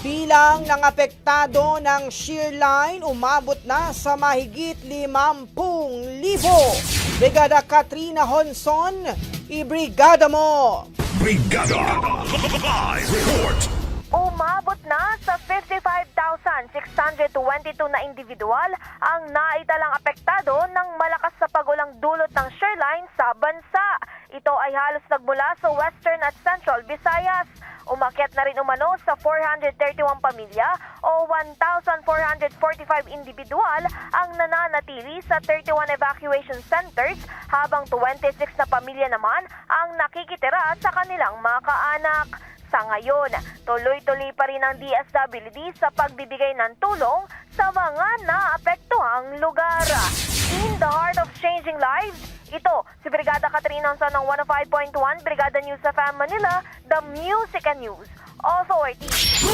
Bilang ng apektado ng shear line umabot na sa mahigit 50,000. Brigada Katrina Honson, ibrigada mo! Brigada Live Report Umabot na sa 55,622 na individual ang naitalang apektado ng malakas sa pagulang dulot ng shoreline sa bansa. Ito ay halos nagmula sa Western at Central Visayas. Umakyat na rin umano sa 431 pamilya o 1,445 individual ang nananatili sa 31 evacuation centers habang 26 na pamilya naman ang nakikitira sa kanilang mga kaanak. Sa ngayon, tuloy-tuloy pa rin ang DSWD sa pagbibigay ng tulong sa mga naapektuhang lugar. In the heart of changing lives, ito si Brigada Katrina Hanson ng 105.1 Brigada News sa Manila, the Music and News Authority.